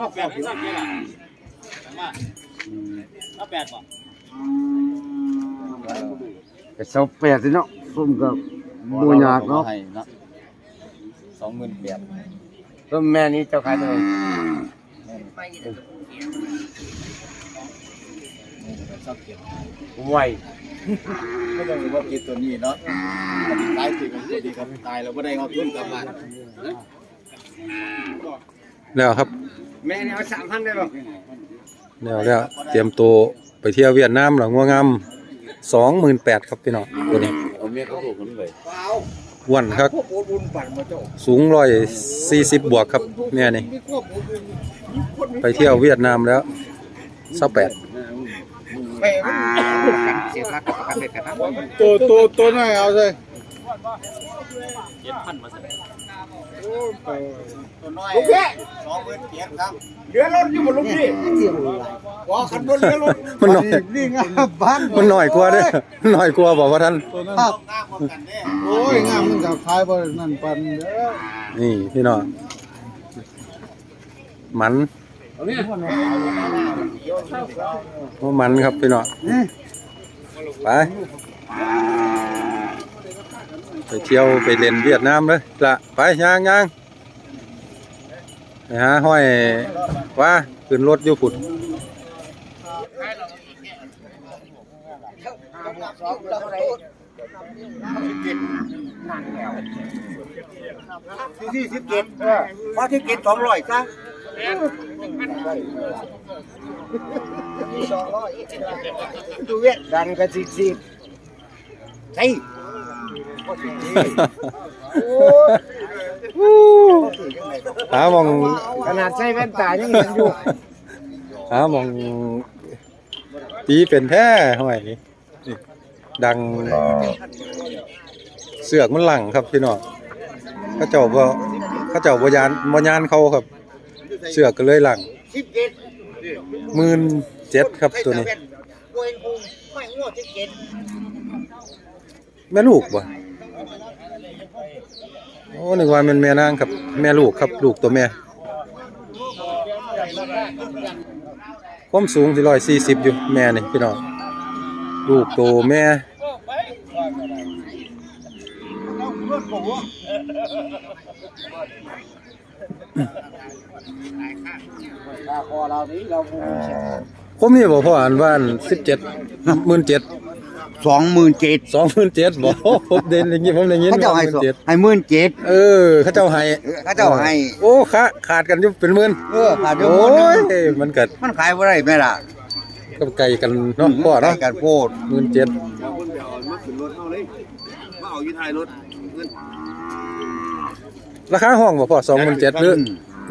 รอบแปดที่สามเจ็ดอะมารอบแปดป่ะก็เสาแปดสิเนาะผมก็บ่ยากเนาะให้เนาะสองหมื่นแปดก็แม่นี้เจ้าขายเท่าไหร่สามเจ็ดไวไม่ต้องรู้ว่ากินตัวนี้เนาะตายสิกันดีครับตายแล้วไม่ได้เอาทุนกลับมาแล้วครับ แม่นี่เอา3,000ได้บ่แล้วแล้วเตรียมตัวไปเที่ยวเวียดนามหลังงัวงามสองหมื่นแปดครับพี่น้องตัวนี้เอาเมียเขาถูกคนเลยอ้วนครับ สูงร้อยสี่สิบบวกครับแม่นี่ไปเที่ยวเวียดนามแล้วเศร้าแปดตัวตัวตัวไหนเอาเลยเจ็ดพันมาสิ ลูกพี่สองหมื่นเจ็ดครับเรือรถอยู่บนลูกพี่ว่าขันบนเรือรถมันน้อยนี่งามบ้านมันน้อยกว่าเด้อมันน้อยกว่าบอกว่าท่านตัวนั้นหน้าเหมือนกันเนี่ยโอ้ยงามมันกับขายบนนั่นปันเด้อนี่พี่น้องมันว่ามันครับพี่น้องไป ไปเที่ยวไปเล่นเวียดนามเลยละไปย่างย่างไปหาห้อยว่าขึ้นรถอยู่ฝุ่นที่สิบเจ็ดพอที่เจ็ดสองร้อยซะดูเวียดดันก็สิบสิบใช่ หามองขนาดใส่แว่นตายังเห็นอยู่หามองตีเป็นแท้ห้อยนี่ดังเสือกมันหลังครับพี่น้องเขาเจ้าบ่เขาเจ้าบ่ยานบ่ยานเขาครับ เสือกก็เลยหลังสิบเจ็ดหมื่นเจ็ดครับตัวนี้โวยพุงไม่งวดสิบเจ็ดแม่ลูกบ่โอ้นึกว่ามันแม่นางครับ แม่ลูกครับลูกตัวแม่ความสูงสิร้อยสี่สิบอยู่แม่นี่พี่น้องลูกตัวแม่ถ้าพอเรานี้เราคงผมนี่บอกพ่ออ่านว่าสิบเจ็ดหมื่นเจ็ด สองหมื่นเจ็ดสองหมื่นเจ็ดบอกผมเด่นอย่างนี้ผมอย่างนี้เขาเจ้าให้เจ็ดให้หมื่นเจ็ดเออเขาเจ้าให้เขาเจ้าให้โอ้ขาขาดกันอยู่เป็นหมื่นเออขาดเดียวโอ้หมดยมันเกิดมันขายบ่ได้แม่ล่ะกับไก่กันเนาะพ่อเนาะให้กันโพดหมื่นเจ็ดมาเอาอยู่ท้ายรถเงินราคาห้องบ่พ่อสองหมื่นเจ็ดหรือ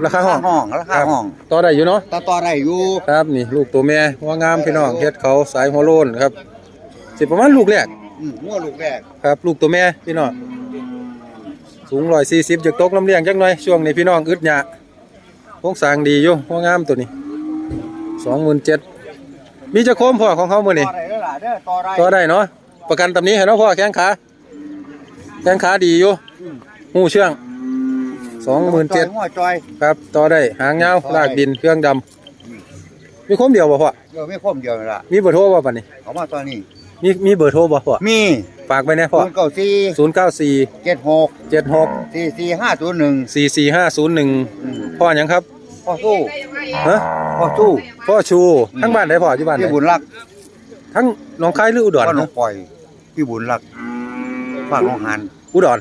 ราคาห้องห้องราคาห้องต่อได้อยู่เนาะต่อต่อได้อยู่ครับนี่ลูกตัวแม่ว่างามพี่น้องเฮ็ดเขาสายหัวโลนครับ สิประมาณลูกแรกอืมงัวลูกแรกครับ ลูกตัวแม่พี่น้องสูงร้อยสี่สิบจากตกน้ำเลี้ยงจักหน่อยช่วงนี้พี่น้องอึดหยาโครงสร้างดีอยู่ว่างามตัวนี้สองหมื่นเจ็ดมีจะโคมพ่อของเขามื่อนี่ต่อได้เด้อล่ะเด้อต่อได้ต่อได้เนาะประกันตำนี้ให้เนาะพ่อแข้งขาแข้งขาดีอยู่หูเชื่องสองหมื่นเจ็ดงัวจอยครับต่อได้หางยาวลากดินเครื่องดำมีโคมเดียวบ่พ่อเดี๋ยวไม่คมเดียวนี่ล่ะมีเบอร์โทรบ่ปะนี่เอามาตอนนี้ มีมีเบอร์โทรบ่พ่อมีฝากไว้แน่พ่อศูนย์เก้าสี่ศูนย์เก้าสี่เจ็ดหกเจ็ดหกสี่สี่ห้าศูนย์หนึ่งสี่สี่ห้าศูนย์หนึ่งพ่อหยังครับพ่อสู้ฮะพ่อสู้พ่อชูทั้งบ้านไหนพ่ออยู่บ้านไหนพี่บุญรัก ทั้งหนองคายหรืออุดรพ่อน้อนะงปล่อยพี่บุญรักฝากน้องหันอุดร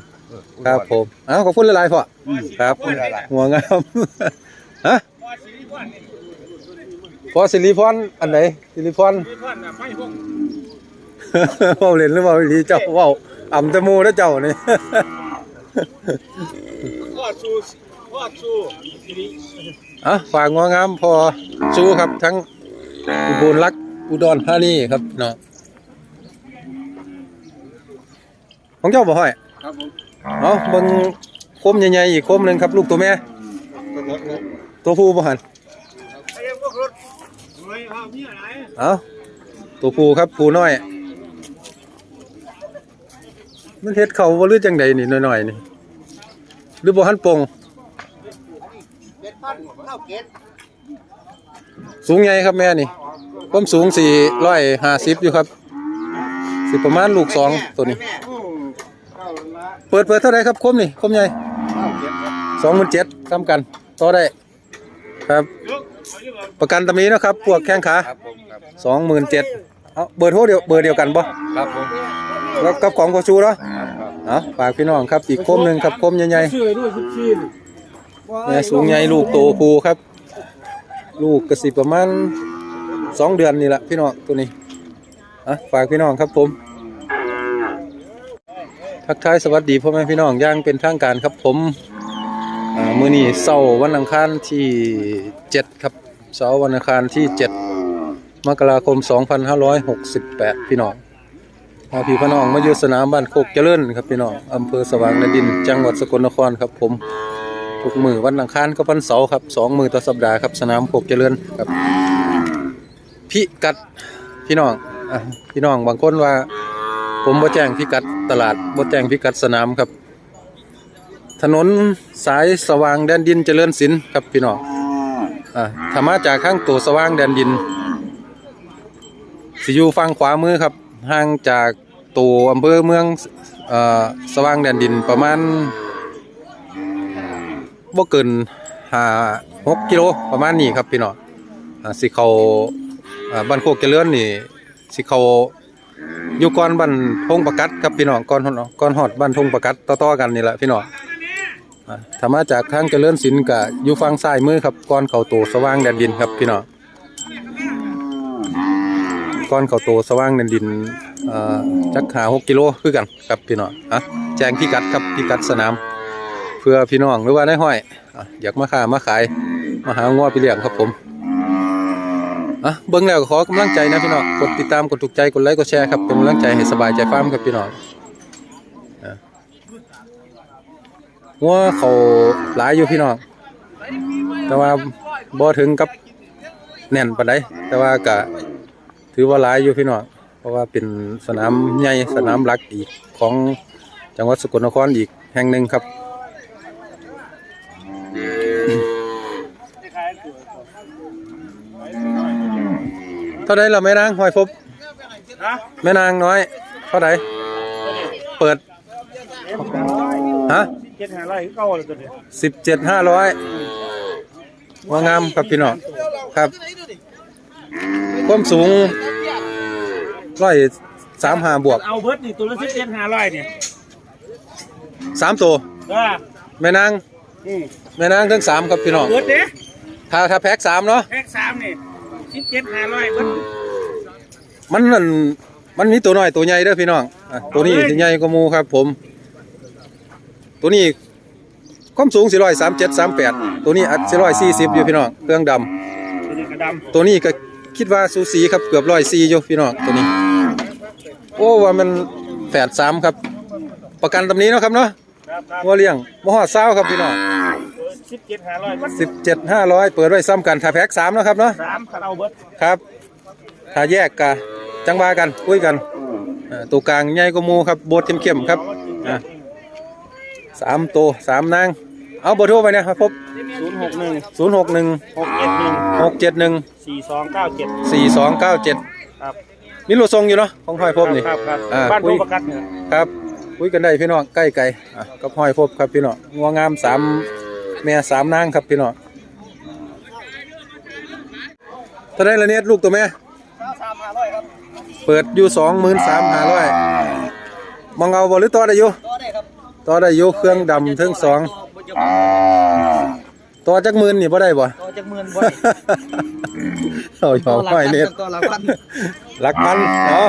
ครับผมอ้าวขอบคุณหลายๆพ่ออืมครับขอบคุณหลายหัวงามฮะพอสิริพรอันไหนสิริพร เว้าเล่นหรือเว้าอีหลีเจ้าเว้าอ่ำแตะมูแล้วเจ้านี่ พ่อชูพ่อชูอะฝากงัวงามพอชูครับทั้งอุบลรักษ์อุดรธานีครับเนาะของเจ้าบ่ห้อยครับผมเอาเบิ่งโคมใหญ่ๆอีกโคมหนึงครับ ลูกตัวแม่ตัวผู้บ่หันไอ้พวกรถรวยเอาเมียไหน เอาตัวผู้ครับผู้น้อย มันเฮ็ดเขาบ่หรือจังใดนี่น้อยๆนี่ หรือบ่หันปงเจ็ดพันเท่าเจ็ดสูงใหญ่ครับแม่นี่ความสูงสี่ร้อยห้าสิบอยู่ครับ สิประมาณลูกสองตัวนี้ เปิดเปิดเท่าไรครับคมนี่คมใหญ่สองหมื่นเจ็ดซ้ำกันต่อได้ครับ ประกันตำนี้นะครับ พวกแข้งขาสองหมื่นเจ็ดเอาเบอร์โทรเดียวเบอร์เดียวกันปะครับผม แล้วกับของโคชูเนาะเอาฝากพี่น้องครับอีกคมหนึ่งครับคมใหญ่ๆช่วยด้วยชินแม่สูงใหญ่ลูกโตภูครับ ลูกกระสิประมาณสองเดือนนี่แหละพี่น้องตัวนี้อะฝากพี่น้องครับผม ทักทายสวัสดีพ่อแม่พี่น้องอย่างเป็นทางการครับผมอ่ามื้อนี้เสาร์วันอังคารที่7ครับเสาร์วันอังคารที่7มกราคม 2568 พี่น้อง พาพี่พี่น้องมาอยู่สนามบ้านโคกเจริญครับพี่น้องอำเภอสว่างแดนดิน จังหวัดสกลนครครับผมทุกมือวันอังคารกับวันเสาร์ครับสองมือต่อสัปดาห์ครับสนามโคกเจริญครับพิกัดพี่น้องอพี่น้องบางคนว่า ผมบ่แจ้งพิกัดตลาดบ่แจ้งพิกัดสนามครับ ถนนสายสว่างแดนดินเจริญศิลป์ครับพี่น้องอ่าถ้ามาจากข้างตัวสว่างแดนดินสิอยู่ฝั่งขวามือครับ ห่างจากตัวอำเภอเมืองอสว่างแดนดินประมาณบ่เกินห้าหกกิโลประมาณนี้ครับพี่น้องสิเขาบ้านโคกเจริญนี่สิเขาอยู่ก่อนบ้านทงประกัดครับพี่น้องก่อนฮอดก่อนฮอดบ้านทงประกัดต่อๆกันนี่แหละพี่น้องอ่าถ้ามาจากทางเจริญศิลป์ก็อยู่ฝั่งซ้ายมือครับก่อนเข้าตัวสว่างแดนดินครับพี่น้อง ก่อนเข้าตัวสว่างแดนดินจักหาหกกิโลคือกันครับพี่น้องอะแจ้งพิกัดครับพิกัดสนาม เพื่อพี่น้องหรือว่าได้ห้อยอยากมาค้ามาขายมาหางัวไปเลี้ยงครับผมอะเบิ่งแล้วขอกำลังใจนะพี่น้องกดติดตามกดถูกใจกดไลค์กดแชร์ครับเป็นกำลังใจให้สบายใจฟาร์มครับพี่น้องอะงัวเขาหลายอยู่พี่น้องแต่ว่าบ่ถึงกับแน่นปานใดแต่ว่าก็ ถือว่าหลายอยู่พี่น้องเพราะว่าเป็นสนามใหญ่สนามหลักอีกของจังหวัดสกลนครอีกแห่งหนึ่งครับเท่าไดล่ะแม่นางหอยพบแม่นางน้อย เท่าไดเปิดฮะเจ็ดหาร้อยเก้าเลยตัวเดียวสิบเจ็ดห้าร้อยว่างามครับพี่น้องครับ ความสูงร้อยสามห้าบวกเอาเบิร์ดนี่ตัวละสิบเจ็ดหาร้อยเนี่ยสามตัวว่าแม่นางอืมแม่นางทั้งสามครับพี่น้องเบิร์ดเด้ถ้าถ้าแพ็กสามเนาะแพ็กสามนี่สิบเจ็ดหาร้อยเบิร์ดมันนั่นมันมีตัวน้อยตัวใหญ่เด้อพี่น้องอะตัวนี้สิใหญ่กว่าหมูครับ ผม ตัวนี้ความสูงสี่ร้อยสามเจ็ดสามแปดตัวนี้อัดสี่ร้อยสี่สิบอยู่พี่น้องเครื่องดำตัวนี้กระดตัวนี้ก็ คิดว่าสูสีครับเกือบร้อยสี่อยู่พี่น้องตัวนี้ โอ้ว่ามันแฝดสามครับ ประกันตำนี้เนาะครับเนาะวัวเลี้ยงมหอดเศร้าครับพี่น้องสิบเจ็ดหาร้อยสิบเจ็ดห้าร้อยเปิดไว้ซ้ำกันถ้าแพ็กสามเนาะครับเนาะสามขันเอาเบิร์ดครับถ้าแยกกะจังว่ากันคุยกันตัวกลางใหญ่กว่ามูครับโบดเข้มๆครับสามตัวสามนาง เอาเบอร์โทรไปนะครับพบศูนย์หกหนึ่งศูนย์หกหนึ่งหกเจ็ดหนึ่งหกเจ็ดหนึ่งสี่สองเก้าเจ็ดสี่สองเก้าเจ็ดครับมีรถทรงอยู่เนาะของห้อยพบนี่ครับครับอ่าบ้านคุโดยประกัดเนี่ยครับคุยกันได้พี่น้องใกล้ไกลอะกับห้อยพบครับพี่น้องงัวงามสามแม่สามนางครับพี่น้องเท่าไรละเนี่ยลูกตัวแม่สามหาร้อยครับเปิดอยู่สองหมื่นสามห้าร้อยมองเอาบ่หรือต่อได้อยู่ต่อได้ครับต่อได้อยู่เครื่องดำเทั้งสอง ต่อจักหมื่นนี่บ่ได้บ่ ต่อจากหมื่นบ่เอาหยอกห้อยเนี่ยต่อหลักพันหลักพันเอา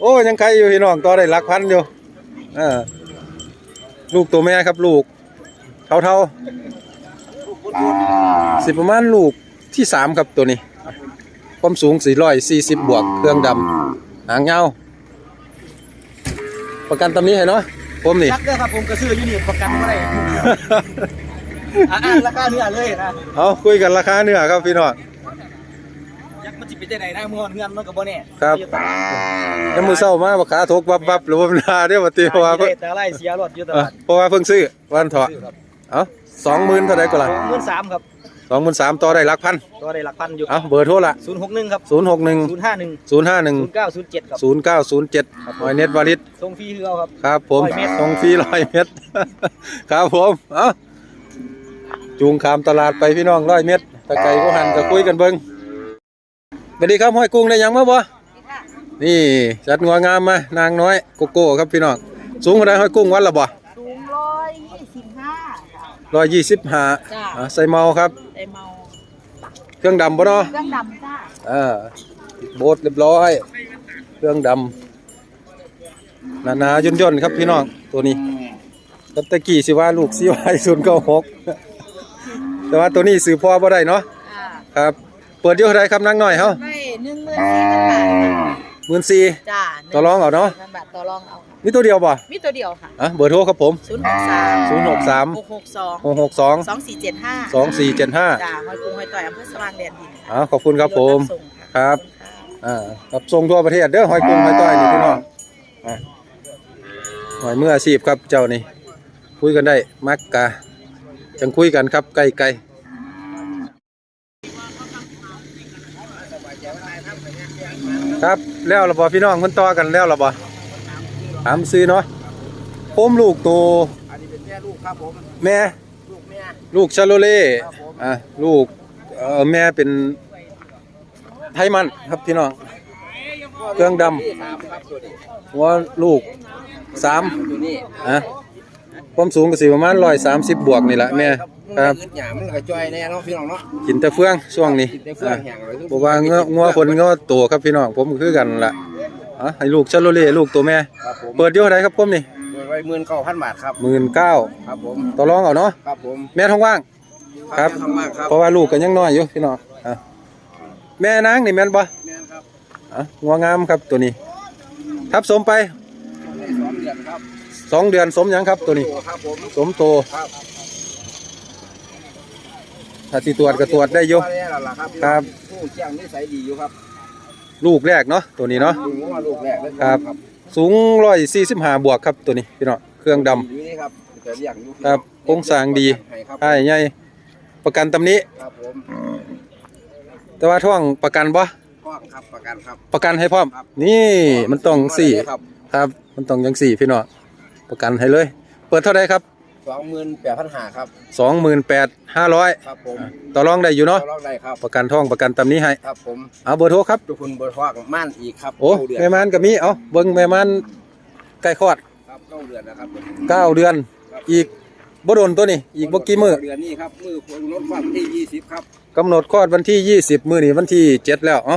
โอ้ยังใครอยู่พี่น้องต่อได้หลักพันอยู่เออลูกตัวแม่ครับลูก เท่าเท่าๆสิประมาณลูกที่สามครับตัวนี้ ความสูงสี่ร้อยสี่สิบบวก เครื่องดำหางเงาประกันตำนี้ให้เนาะ ผมนี่จักเด้อครับผมกระซื้ออยู่นี่ประกันบ่ได้อ่าราคาเนื้อเลยนะเอาคุยกันราคาเนื้อครับพี่น้องยักษ์มันสิเป็นจังไดนะมื้อเงินมันก็บ่แน่ครับยังมือเศร้ามาบักขาทกวับวับหรือว่ามันนาเด้อว่าติเพราะว่าได้เพิ่งแต่ไรเสียรถอยู่ตเออลาดเพราะว่าเพิ่งซื้อวันเถาะเอาสองหมื่นเท่าไรก็ล่ะเงินสามครับสส องหมื่นสามต่อได้หลักพันตัวได้หลักพันอยู่เอาเบอร์โทรละศูนย์หกหนึ่งครับศูนย์หกหนึ่งศูนย์ห้าหนึ่งศูนย์ห้าหนึ่งศูนย์เก้าศูนย์เจ็ดครับศูนย์เก้าศูนย์เจ็ดหอยเน็ตวาริสส่งฟรีคือเอาครับ ครับผมร้อยเมตรส่งฟรีร้อยเมตร ครับผมเอาจูงขามตลาดไปพี่น้องร้อยเมตรตะไก่ก็หันจะคุยกันเบิ้งสวัสดีครับห้อยกุ้งได้หยังมาบ่นี่จัดงัวงามมานางน้อยโกโก้ครับพี่น้องสูงเท่าไรห้อยกุ้งวันละบ่ สูงร้อยยี่สิบห้าค่ะ ร้อยยี่สิบห้าจ้ะ ใส่เมาครับได้เมาเครื่องดำบ่เนาะเครื่องดำจ้าอ่าติดโบสเรียบร้อย เครื่องดำหนาๆย่นๆครับพี่น้องตัวนี้ตัตะกี้สิว่าลูกสิวายศูนย์เก้าหกแต่ว่าตัวนี้ซื้อพ่อบ่ได้เนาะอ่าครับ เปิดอยู่เท่าไรครับนักหน่อยเฮา ไม่หนึ่งหมื่นสี่พันบาทค่ะห มื่นสี่จ้าต่อรองเอาเนาะพันบาทต่อรองเอาค่ะมีตัวเดียวบ่มีตัวเดียวค่ะอะเบอร์โทรครับผม ศูนย์หกสามศูนย์หกสามหกหกสองหกหกสองสองสี่เจ็ดห้าสองสี่เจ็ดห้าจ้าหอยกรุงหอยต่อยอำเภอสว่างแดนดินอ๋อขอบคุณครับผมถส่งะ ครับขอณค่ะอ่ารับส่งทั่วประเทศเด้อหอยกุ้งหอยต้อยนี่พี่น้องอะหอยมืออาชีพครับเจ้านี่คุยกันได้มักกะจังคุยกันครับไกลไกล ครับแล้วระบอพี่น้องคนต่อกันแล้วระบอถามซื้อเนาะโคมลูกตัวอันนี้เป็นแม่ลูกครับผมแม่ลูกแม่ลูกชาโลเล่ครับผมอะลูกเอ่อแม่เป็นไทยมันครับพี่น้องเครื่องดำที่สามครับตัวนี้หัวลูกสามตัวนี้อะความสูงก็สิประมาณร้อยสามสิบบวกนี่แหละแม่ ครับ อึดหยามันก็จ่อยแน่เนาะพี่น้องเนาะกินแต่เฟืองช่วงนี้กินแต่เฟื่องแห้งเลยบอกว่าเงางัวคนเงาตัวครับพี่น้องผมก็คือกันล่ะอะให้ลูกชาโลเล่ลูกตัวแม่ ครับผมเปิดอยู่เท่าไหรครับผมนี่เปิดไว้หมื่นเก้าพันบาทครับ หมื่นเก้าครับผม ต่อรองเอาเนาะครับผมแม่ท้องว่าง ครับทำมากครับเพราะว่าลูกก็ยังน้อยอยู่พี่น้องอะแม่นางนี่แม่นบ่แม่นครับอะงัวงามครับตัวนี้ ทับสมไปได้สองเดือนครับสองเดือนสมหยังครับตัวนี้โครับผม สมโตครับ ถ้าสิตรวจก็ตรวจได้อยู่ว่าแล้วล่ะครับครับผู้เชี่ยงนิสัยดีอยู่ครับลูกแรกเนาะตัวนี้เนาะ ลุงว่าลูกแรกเลยครับ สูงร้อยสี่สิบห้าบวกครับตัวนี้พี่น้องเครื่องดำ อยู่นี่ครับจะเรียกอยู่ครับโครงสร้างดี ให้ครับใช่ใหญ่ประกันตำหนี้ ครับผมแต่ว่าท่องประกันบ่กล้องครับประกันครับประกันให้พร้อมครับนี่มันต้องสี่ ครับ ครับ มันต้องอยังสี่พี่น้องประกันให้เลย เปิดเท่าไรครับ สองหมื่นแปดพันห้าครับ สองหมื่นแปดห้าร้อยครับผมต่อรองได้อยู่เนาะต่อรองได้ครับ ประกันท่องประกันตำหนี้ให้ ครับผม เอาเบอร์โทรครับทุกคนบริวารม่านอีกครับโอ้เก้าเดือนแม่มันก็มีเอาเบิ่งแม่มันใกล้คลอดครับเก้าเดือนนะครับเก้าเดือน อีกบ่โดนตัวนี้ อีกบ่กี่มื้อเดือนนี้ครับ มือคนรถความที่ยี่สิบครับกำหนดคลอดวันที่20มื้อนี้วันที่7แล้ว เอ้า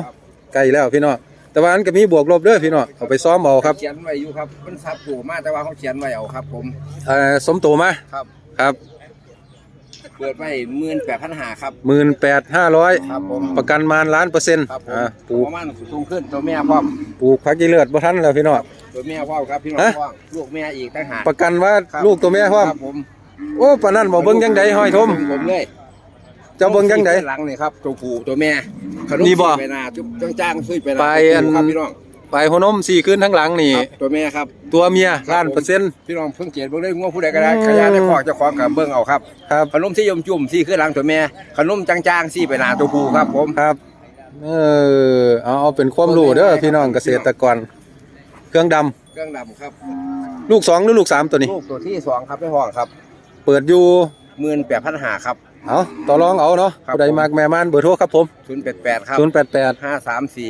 ใกล้แล้วพี่น้อง แต่ว่าอันก็มีบวกลบเด้อพี่น้องเอาไปซ้อมเอาครับเขียนไว้อยู่ครับมันซับถูมาแต่ว่าเขาเขียนไว้เอาครับ ผมเอ่อสมโตมาครับ ครับเปิดไว้หมื่นแปดพันห้าครับ18,500ครับผมประกันมานล้านเปอร์เซ็นต์ครับผมอ่าปลูกประมาณสูงขึ้นตัวแม่พร้อมปลูกผักกีเลือดบ่ทันแล้วพี่น้อง ตัวแม่พร้อมครับพี่น้องฮะ พร้อมลูกแม่อีกต่างหากประกันว่าครับลูกตัวแม่พร้อมครับผมโอ้ปานนั้นบ่เบิ่งจังไดห้อยทม ผมเลย เจ้าเบิ่งจังได หลังนี่ครับตัวผู้ตัวแม่ขนมนี่บ่ซื้อไปนาจุ๊บจ้างๆซื้อไปนาไปอันตัวผู้ครับพี่น้องไปหัวนมสี่ขึ้นทั้งหลังนี่ ครับตัวแม่ครับตัวเมียครับล้านเปอร์เซ็นต์ พี่น้องเพิ่งเกียรเบิ่งได้ง่วงผู้ใดก็ได้อืม ขยะได้ขอกเจ้าของกับเบิ่งเอาครับครับขนมที่ยมจุ่มซี่คือหลังตัวแม่ขนมจางๆซี่ไปนาตัวผู้ครับผม ครับ เออเอาเอาเป็นความรู้เด้อพี่น้องเกษตรกร เครื่องดำเครื่องดำครับลูกสองหรือลูกสามตัวนี้ ลูกตัวที่สองครับไม่ห้องครับเปิดอยู่หมื่นแปดพันหาครับ เอาต่อรองเอาเนาะครับ ผู้ใดมากแม่ม่านเบอร์โทรครับผม ศูนย์แปดแปดครับ088 ห้าสามสี่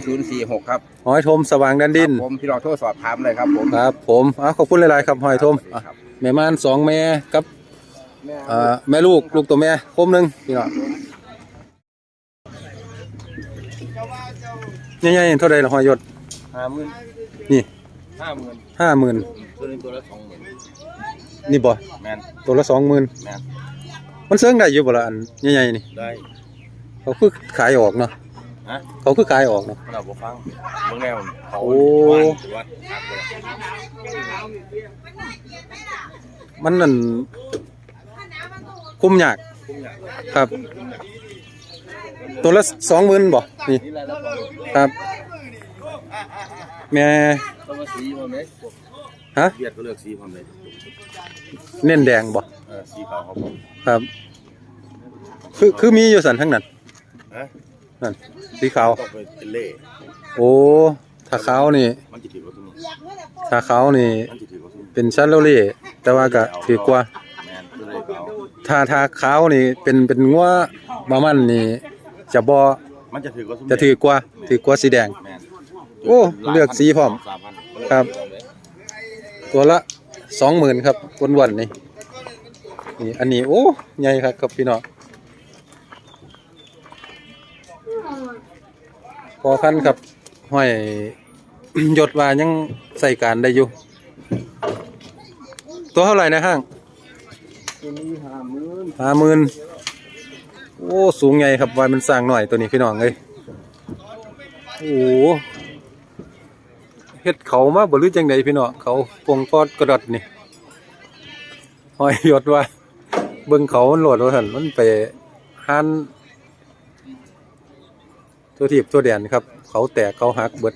534 ศูนย์สี่หกครับหอยทมสว่างแดนดิน ครับผมพี่น้องโทรสอบถามเลยครับผมครับผมเอาขอบคุณหลายๆครับหอยทมสวัสดีอะครับแม่ม่านสองแม่กับแม่เอ่อแม่ลูกลูกตัวแม่คมหนึ่งพี่น้องใหญ่ๆเท่าใดล่ะหอยยศห้าหมื่นนี่ห้าหมื่นห้าหมื่นตัวนึงตัวละสองหมื่นนี่บ่แมนตัวละสองหมื่นแมน มันเสื่องได้อยู่บ่ละอันใหญ่ๆนี่ได้เขาคือขายออกเนาะฮะเขาคือขายออกเนาะเราบ่ฟังเบิ่งแล้วเขาโอ้วันหรือว่าหักบ่ล่ะมันนั่นคุมยากคุ้มอย่างครับ ตัวละสองหมื่นบ่นี่นี่แหละแล้วก็ครับแม่ ต้องมาสีพร้อมเลยฮะเบียดก็เลือกสีพร้อมเลยเน้นแดงบ่เออสีขาวครับผมครับ คือคือมีอยู่สันทั้งนั้นฮะนั่นสีขาวต้องไปเป็นเล่โอ้ถ้าขาวนี่มันจะถือว่าตัวนี้ถ้าขาวนี่ มันจะถือว่าตัวนี้เป็นชาโลเล่แต่ว่าก็ถือกว่า แมนตัวเลยเขาถ้าถ้าขาวนี่เป็นเป็นงัวบามันนี่จะบ่มันจะถือว่าจะถือกว่าถือกว่าสีแดง แมนโอ้เลือกสีพร้อม สามพันครับ ตัวละสองหมื่นครับวนวันๆนี่นี่อันนี้โอ้ใหญ่ครับครับพี่น้องพอพันครับห้อยยศว่ายังใส่การได้อยู่ ตัวเท่าไหร่นะห้างตัวนี้ห้าหมื่นห้าหมื่นโอ้ สูงใหญ่ครับวายมันสร้างหน่อยตัวนี้พี่น้องเลยโอ้ เฮ็ดเขามาบ่รู้จังใดพี่น้องเขาปงปอดกระดดนี่หอยยศว่าเบิ่งเขามันโหลดว่าหั่นมันไปหันตัวทีบตัวแดนครับ เขาแตกเขาหักเบิด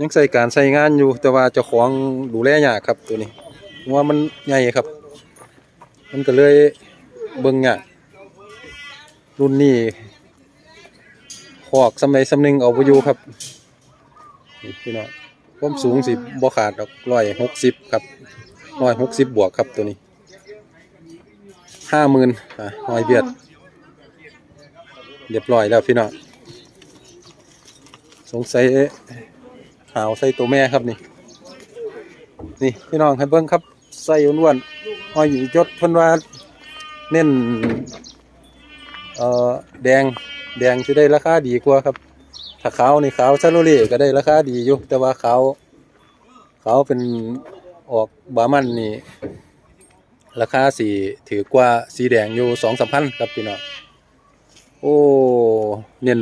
ยังใส่การใส่งานอยู่ แต่ว่าเจ้าของดูแลยากครับตัวนี้ว่ามันใหญ่ครับ มันก็เลยเบิ่งยากรุ่นนี้ขอกสมัยสำนึงเอาไปอยู่ครับ พี่น้องความสูงสิบ่ขาดดอกร้อยหกสิบครับร้อยหกสิบบวกครับตัวนี้ห้าหมื่นอะหอยเบียดเรียบร้อยแล้วพี่น้องสงสัยหาวใส่ตัวแม่ครับนี่ นี่พี่น้องให้เบิ่งครับใส่อ้วนๆหอยยศพิ่นว่าเน้นเอ่อแดงแดงจะได้ราคาดีกว่าครับ ถ้าขาวนี่ขาวซาโลเล่ก็ได้ราคาดีอยู่แต่ว่าขาวขาวเป็นออกบามันนี่ราคาสีถือกว่าสีแดงอยู่สองสามพันครับพี่น้องโอ้เน้น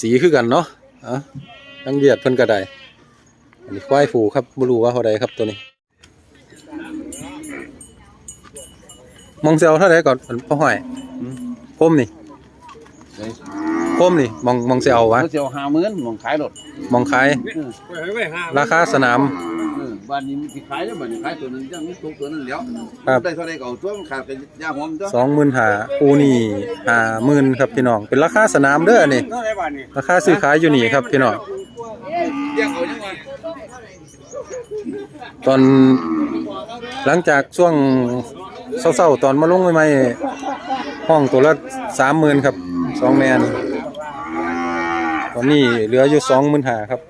สีคือกันเนาะอะทั้งเวียดเพิ่นก็ได้อันนี้ควายผูครับบ่รู้ว่าเท่าใดครับตัวนี้มองเซลเท่าใดก่อนอันพ่อห้อยคมนี่ คมนี่มองมองเซลวะเขาจะเอาห้าหมื่นมองขายรถมองขายราคาสนาม เออบ้านนี้มันสิขายแล้วบ้านนี้ขายตัวหนึงจังมีตกตัวหนึงแล้วครับ ได้เท่าไรก็เอาตัวมันขาดเป็นยาหอมตัวสองหมื่นหาปูนี่หาหมื่นครับพี่น้อง เป็นราคาสนามเด้อนี่ เท่าไรบ้านนี้ราคาซื้อขายอยู่นี่ครับพี่น้อง เรียกเอาจังว่าตอนหลังจากช่วงเศร้าๆตอนมาลงใหม่ๆห้องตัวละสามหมื่นครับสองแมนต อนนี้เหลืออยู่สองหมื่นหาครับ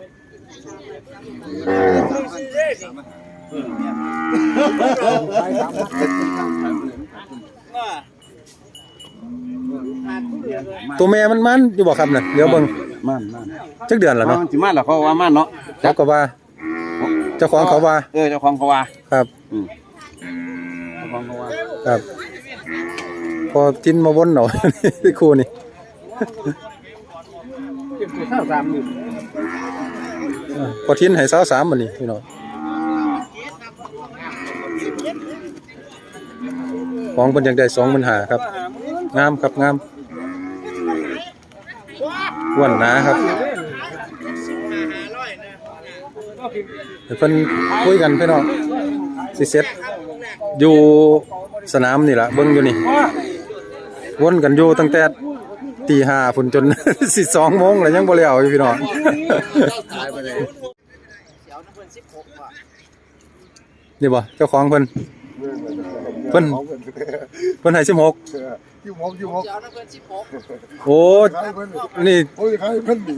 ตัวแม่มันมันอยู่บ่ครับน่ะเดี๋ยวเบิ่งมันมันจักเดือนแล้วเนาะเนาะสิมาแล้วเขาว่ามันเนาะเจ้าก็ว่าเจ้าของเขาว่าเออเจ้าของเขาว่าครับเจ้าของเขาว่าครับ พอทินมาวนหน่อยที่ ครูนี่าวสามหมื่นอ่าพอทินให้สาวสามมันนี่พี่น้องของเป็นอย่างใดสองมันหาครับ งามครับงามอ้วนหนาครับเดี๋ยวเพิ่นคุยกันพี่น้องสิเซ็ตอยู่สนามนี่ละเบิ่งอยู่นี่ วนกันอยู่ตั้งแต่ ตีห้าฝุ่นจน สิสองโมงแล้วยังบ่แล้วอยู่พี่น้องนี่บ่เจ้าของเพิ่นเพิ่นเพิ่นให้สิบหกยี่หกยี่หกโอ้ขายเพิ่นนี่โอ้ยขายเพิ่นดี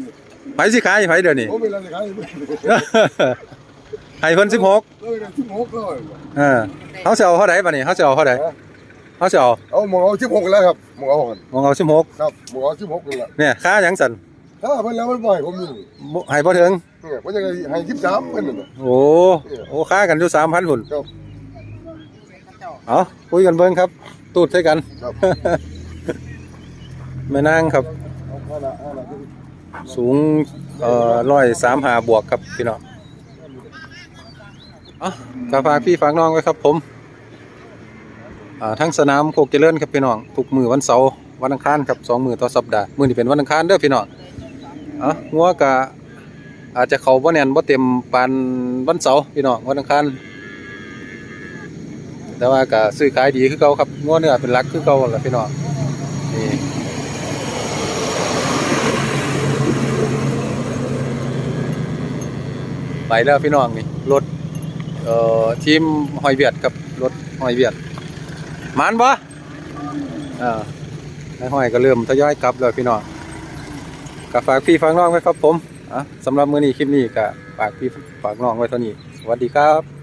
ไผสิขายไผเดี๋ยวนี้โอ้เวลาขายเพิ่นให้เพิ่นสิบหกเอ้ยสิบหกเลยเออเฮาสิเอาเท่าใดบัดนี้เฮาสิเอาเท่าใด เฮาสิเอาเอาหมอเอาสิบหกแล้วครับหมอเอาก่อนมองเอาสิบหกครับหมอเอาสิบหกเลยละเนี่ยค่าหยังสั่นถ้าเพิ่นแล้วมันบ่อยผมนี่บ่ให้บ่ถึงเนี่ยมันยังไงให้สิบสามเพิ่นน่ะโอ้โอ้ค่ากันอยู่3,000หุ่นครับเอาคุยกันเบิ่งครับ ตูดใส่กันครับแม่นางครับเอาเอาละเอาละสูงเอ่อร้อยสามหาบวกครับพี่น้องเอะกาฝากพี่ฝากน้องไว้ครับผมอ่า ทั้งสนามโคกเจริญครับพี่น้องทุกมือวันเสาร์วันอังคารครับสองมือต่อสัปดาห์มือนี้เป็นวันอังคารเด้อพี่น้องอะงัวกะอาจจะเขาบ่แน่นบ่เต็มปานวันเสาร์พี่น้องวันอังคารแต่ว่าก็ซื้อขายดีคือเก่าครับงัวเนื้อเป็นหลักคือเก่าแหละพี่น้องนี่ไปแล้วพี่น้องนี่รถเอ่อทีมหอยเวียดครับรถหอยเวียด มันบ่อ่าไอ้หอยก็เริ่มทยอยกลับแล้วพี่น้องก็ฝากพี่ฝากน้องไว้ครับผมอะสำหรับมื้อนี้คลิปนี้ก็ฝากพี่ฝากน้องไว้เท่านี้ สวัสดีครับ